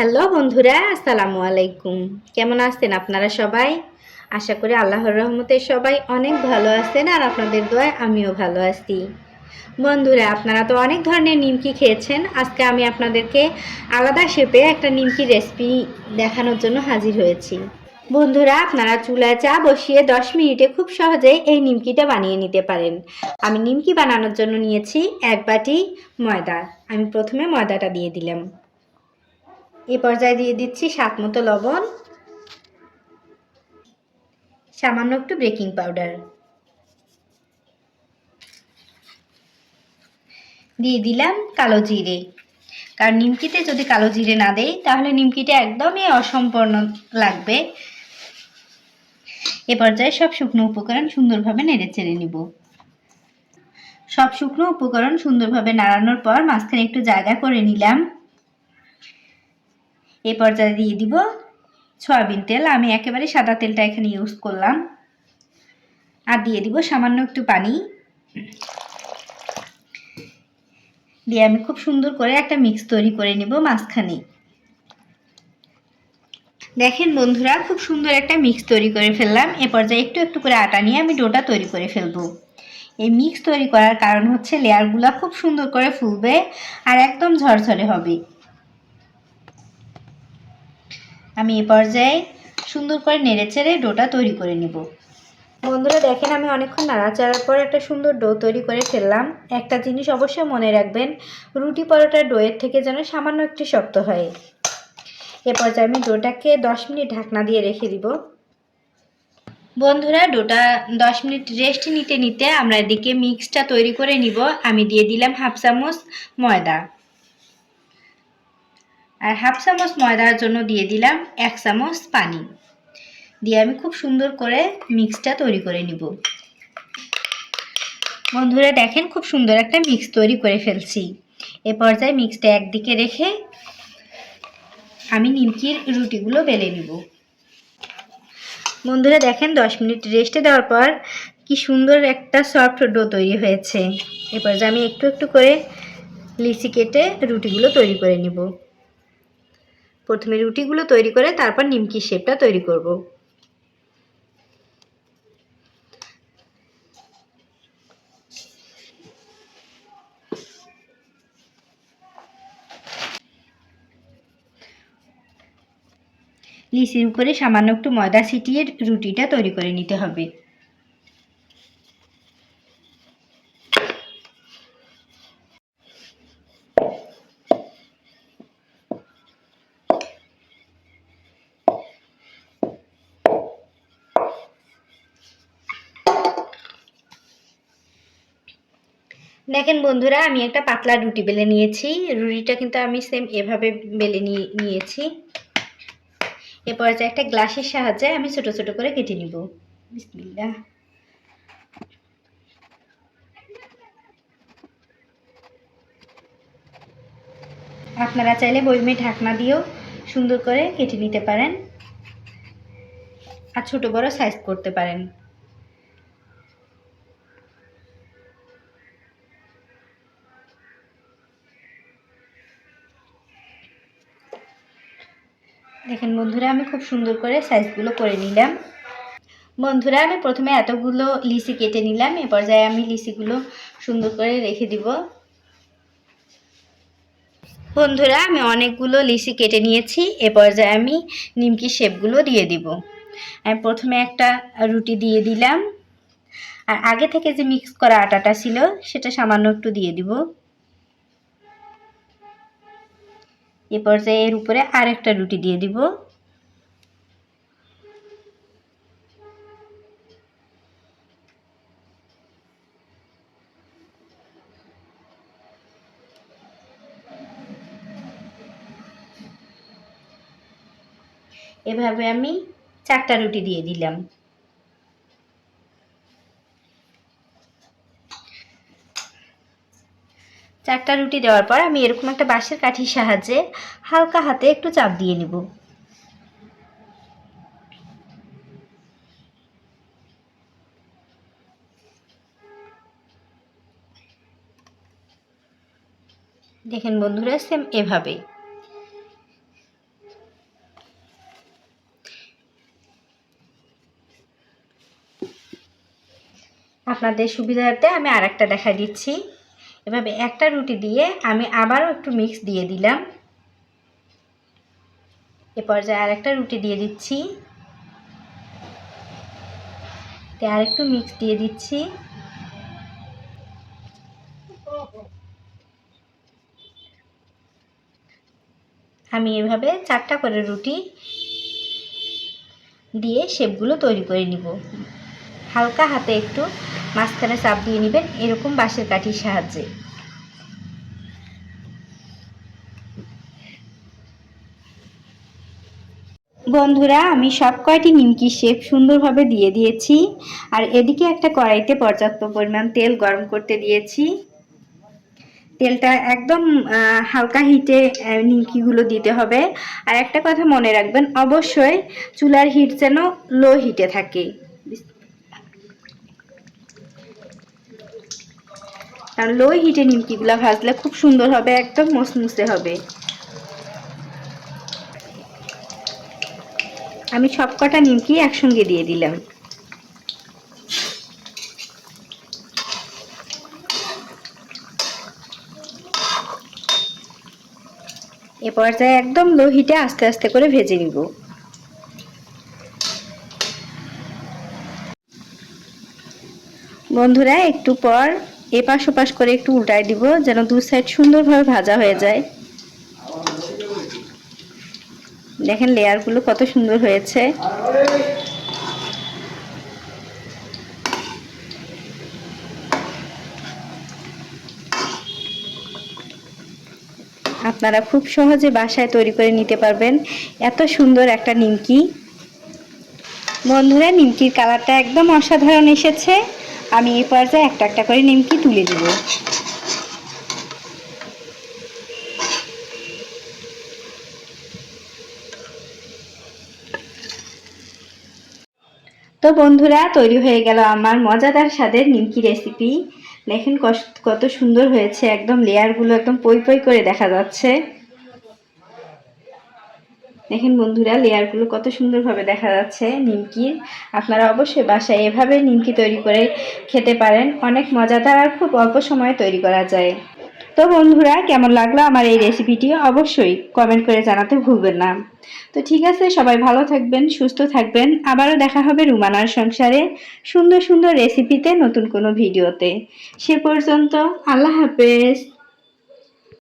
Hello বন্ধুরা, আসসালামু আলাইকুম। কেমন আছেন আপনারা সবাই? আশা করি আল্লাহর রহমতে সবাই অনেক ভালো আছেন আর আপনাদের দোয়ায় আমিও ভালো আছি। বন্ধুরা, আপনারা তো অনেক ধরনের নিমকি খেয়েছেন। আজকে আমি আপনাদেরকে আলাদা শেপে একটা নিমকি রেসিপি দেখানোর জন্য হাজির হয়েছি। বন্ধুরা, আপনারা চুলায় চা বসিয়ে দশ মিনিটে খুব সহজেই এই নিমকিটা বানিয়ে নিতে পারেন। আমি নিমকি বানানোর জন্য নিয়েছি এক বাটি ময়দা। আমি প্রথমে ময়দাটা দিয়ে দিলাম। এ পর্যায়ে দিয়ে দিচ্ছি স্বাদ মতো লবণ, সামান্য একটু বেকিং পাউডার। দিয়ে দিলাম কালো জিরে। কারণ নিমকিতে যদি কালো জিরে না দেই, তাহলে নিমকিটা একদমই অসম্পূর্ণ লাগবে। এ পর্যায়ে সব শুকনো উপকরণ সুন্দরভাবে নেড়ে চেড়ে নিব। সব শুকনো উপকরণ সুন্দরভাবে নাড়ানোর পর মাঝখানে একটু জায়গা করে নিলাম। এই পর্যায়ে দিয়ে দিব সয়াবিন তেল। আমি একেবারে সাদা তেলটা এখানে ইউজ করলাম। আর দিয়ে দিব সামান্য একটু পানি। দিয়ে আমি খুব সুন্দর করে একটা মিক্স তৈরি করে নিব মাঝখানে। দেখেন বন্ধুরা, খুব সুন্দর একটা মিক্স তৈরি করে ফেললাম। এ পর্যায়ে একটু একটু করে আটা নিয়ে আমি ডোটা তৈরি করে ফেলব। এই মিক্স তৈরি করার কারণ হচ্ছে লেয়ারগুলো খুব সুন্দর করে ফুলবে আর একদম ঝরঝরে হবে। আমি এ পর্যায়ে সুন্দর করে নেড়েচেড়ে ডোটা তৈরি করে নেব। বন্ধুরা দেখেন আমি অনেকক্ষণ নাড়াচাড়ার পর একটা সুন্দর ডো তৈরি করে ফেললাম। একটা জিনিস অবশ্যই মনে রাখবেন, রুটি পরোটার ডোয়ের থেকে যেন সামান্য একটু শক্ত হয়। এ পর্যায়ে আমি ডোটাকে দশ মিনিট ঢাকনা দিয়ে রেখে দিব। বন্ধুরা, ডোটা দশ মিনিট রেস্ট নিতে নিতে আমরা এদিকে মিক্সটা তৈরি করে নিব। আমি দিয়ে দিলাম হাফ চামচ ময়দা। আর হাফ চামচ ময়দার জন্য দিয়ে দিলাম এক চামচ পানি। দিয়ে আমি খুব সুন্দর করে মিক্সটা তৈরি করে নিব। বন্ধুরা দেখেন খুব সুন্দর একটা মিক্স তৈরি করে ফেলছি। এ পর্যায়ে মিক্সটা একদিকে রেখে আমি নিমকির রুটিগুলো বেলে নিব। বন্ধুরা দেখেন দশ মিনিট রেস্টে দেওয়ার পর কি সুন্দর একটা সফট ডো তৈরি হয়েছে। এ পর্যায়ে আমি একটু একটু করে লিচি কেটে রুটিগুলো তৈরি করে নিব। প্রথমে রুটিগুলো তৈরি করে তারপর নিমকি শেপটা তৈরি করব। লিচির উপরে সামান্য একটু ময়দা ছিটিয়ে রুটিটা তৈরি করে নিতে হবে। দেখেন বন্ধুরা, আমি একটা পাতলা রুটি বেলে নিয়েছি। রুটিটা কিন্তু আমি সেম এভাবে বেলে নিয়ে নিয়েছি। এ পর্যায়ে একটা গ্লাসের সাহায্যে আমি ছোট ছোট করে কেটে নিব। বিসমিল্লা আপনারা চাইলে বইমে ঢাকনা দিয়েও সুন্দর করে কেটে নিতে পারেন। আর ছোট বড় সাইজ করতে পারেন। দেখেন বন্ধুরা, আমি খুব সুন্দর করে সাইজগুলো করে নিলাম। বন্ধুরা, আমি প্রথমে এতগুলো লিচি কেটে নিলাম। এ পর্যায়ে আমি লিচিগুলো সুন্দর করে রেখে দিব। বন্ধুরা, আমি অনেকগুলো লিচি কেটে নিয়েছি। এ পর্যায়ে আমি নিমকি শেপগুলো দিয়ে দিব। আমি প্রথমে একটা রুটি দিয়ে দিলাম। আর আগে থেকে যে মিক্স করা আটাটা ছিল, সেটা সামান্য একটু দিয়ে দিব। এ পর্যায়ে এর উপরে আরেকটা রুটি দিয়ে দিব। এভাবে আমি চারটা রুটি দিয়ে দিলাম। চারটা রুটি দেওয়ার পর আমি এরকম একটা বাঁশের কাঠির সাহায্যে হালকা হাতে একটু চাপ দিয়ে নিব। দেখেন বন্ধুরা সেম এভাবে। আপনাদের সুবিধার্থে আমি আর একটা দেখা দিচ্ছি। এভাবে একটা রুটি দিয়ে আমি আবারও একটু মিক্স দিয়ে দিলাম। এ পর্যায়ে আর একটা রুটি দিয়ে দিচ্ছি। আর একটু মিক্স দিয়ে দিচ্ছি। আমি এভাবে চারটা করে রুটি দিয়ে শেপগুলো তৈরি করে নিব। হালকা হাতে একটু মাঝখানে চাপ দিয়ে নেবেন, এরকম বাঁশের কাঠির সাহায্যে। বন্ধুরা, আমি সব কয়টি নিমকি শেপ সুন্দরভাবে দিয়ে দিয়েছি, আর এদিকে একটা কড়াইতে পর্যাপ্ত পরিমাণ তেল গরম করতে দিয়েছি। তেলটা একদম হালকা হিটে নিমকিগুলো দিতে হবে। আর একটা কথা মনে রাখবেন, অবশ্যই চুলার হিট যেন লো হিটে থাকে। কারণ লো হিটে নিমকিগুলো ভাজলে খুব সুন্দর হবে, একদম মুসমুসে হবে। আমি সবকটা নিমকি একসঙ্গে দিয়ে দিলাম। এ পর্যায়ে একদম লো হিটে আস্তে আস্তে করে ভেজে নিব। বন্ধুরা, একটু পর এপাশ ওপাশ করে একটু উল্টায় দিব, যেন দু সাইড সুন্দরভাবে ভাজা হয়ে যায়। দেখেন লেয়ারগুলো কত সুন্দর হয়েছে। আপনারা খুব সহজে বাসায় তৈরি করে নিতে পারবেন। এত সুন্দর একটা নিমকি। বন্ধুরা, নিমকির কালারটা একদম অসাধারণ এসেছে। আমি এই পর্যায়ে একটা একটা করে নিমকি তুলে দিব তো বন্ধুরা, তৈরি হয়ে গেল আমার মজাদার স্বাদের নিমকি রেসিপি দেখেন কত সুন্দর হয়েছে, একদম লেয়ারগুলো একদম পই পই করে দেখা যাচ্ছে। দেখেন বন্ধুরা, লেয়ারগুলো কত সুন্দরভাবে দেখা যাচ্ছে নিমকির আপনারা অবশ্যই বাসায় এভাবে নিমকি তৈরি করে খেতে পারেন। অনেক মজাদার আর খুব অল্প সময়ে তৈরি করা যায়। তো বন্ধুরা, কেমন লাগল আমার এই রেসিপিটি অবশ্যই কমেন্ট করে জানাতে ভুলবেন না। তো ঠিক আছে, সবাই ভালো থাকবেন, সুস্থ থাকবেন। আবারও দেখা হবে রুমানার সংসারে সুন্দর সুন্দর রেসিপিতে নতুন কোনো ভিডিওতে সে পর্যন্ত আল্লাহ হাফেজ।